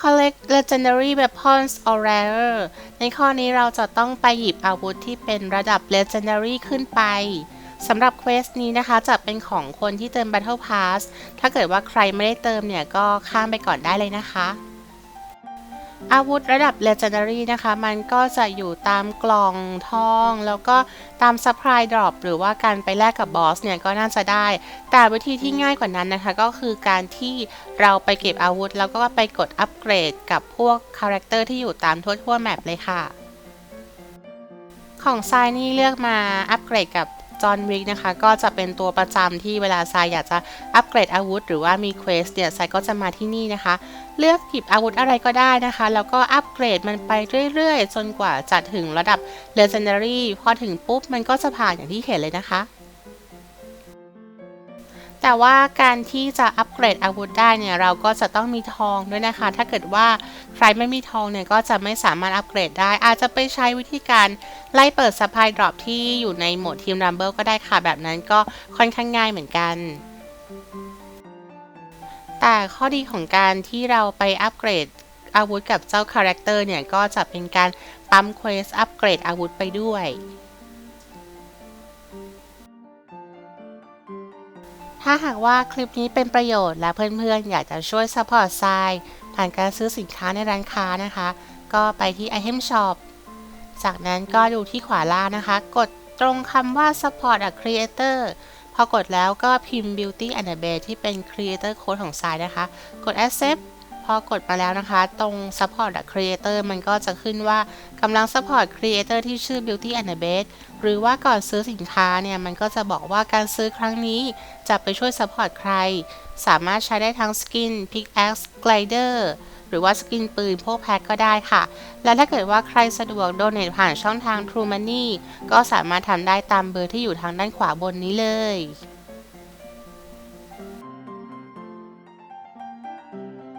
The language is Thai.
Collect Legendary Weapons or Rare ในข้อนี้เราจะต้องไปหยิบอาวุธที่เป็นระดับ Legendary ขึ้นไปสำหรับเควสนี้นะคะจะเป็นของคนที่เติม Battle Pass ถ้าเกิดว่าใครไม่ได้เติมเนี่ยก็ข้ามไปก่อนได้เลยนะคะ อาวุธระดับ Legendary นะคะ มันก็จะอยู่ตามกล่องทอง แล้วก็ตาม Supply Drop หรือว่าการไปแลกกับบอสเนี่ยก็น่าจะได้ แต่วิธีที่ง่ายกว่านั้นนะคะ ก็คือการที่เราไปเก็บอาวุธ แล้วก็ไปกดอัปเกรดกับพวกคาแรคเตอร์ที่อยู่ตามทั่วๆแมปเลยค่ะ ของทรายนี่เลือกมาอัปเกรดกับ จอห์นวิกนะคะ ก็จะเป็นตัวประจำที่เวลาทรายอยากจะอัปเกรดอาวุธ หรือว่ามีเควสเนี่ยทรายก็จะมาที่นี่นะคะ เลือกหยิบอาวุธอะไรก็ได้นะคะ แล้วก็อัปเกรดมันไปเรื่อยๆ จนกว่าจะถึงระดับ Legendary พอถึงปุ๊บมันก็จะผ่านอย่างที่เห็นเลยนะคะ แต่ว่าการที่จะอัปเกรดอาวุธได้เนี่ยเราก็จะต้องมีทองด้วยนะคะ ถ้าเกิดว่าใครไม่มีทองเนี่ยก็จะไม่สามารถอัปเกรดได้ อาจจะไปใช้วิธีการไล่เปิด Supply Drop ที่อยู่ในโหมดทีม Rumble ก็ได้ค่ะแบบนั้นก็ค่อนข้างง่ายเหมือนกันแต่ข้อดีของการที่เราไปอัปเกรดอาวุธกับเจ้าคาแรคเตอร์เนี่ย ก็จะเป็นการปั๊มเควสอัปเกรดอาวุธไปด้วย ถ้าหากว่าคลิปนี้เป็นประโยชน์และเพื่อนๆ อยากจะช่วยซัพพอร์ตทรายผ่านการซื้อสินค้าในร้านค้านะคะ ก็ไปที่ Item Shop จากนั้นก็ดูที่ขวาล่างนะคะ กดตรงคำว่า Support a Creator พอกดแล้วก็พิมพ์ Beauty and the Bear ที่เป็น Creator Code ของทรายนะคะ กด Accept พอกดมาแล้วนะคะ ตรง Support a Creator มันก็จะขึ้นว่ากำลัง Support Creator ที่ชื่อ Beauty and the Bear หรือว่าก่อนซื้อสินค้าเนี่ย มันก็จะบอกว่าการซื้อครั้งนี้จะไปช่วย Support ใคร สามารถใช้ได้ทั้งสกิน Pickaxe Glider หรือว่าสกินปืนพวกแพ็คก็ได้ค่ะ และถ้าเกิดว่าใครสะดวกโดเนทผ่านช่องทาง True Money ก็สามารถทำได้ตามเบอร์ที่อยู่ทางด้านขวาบนนี้เลย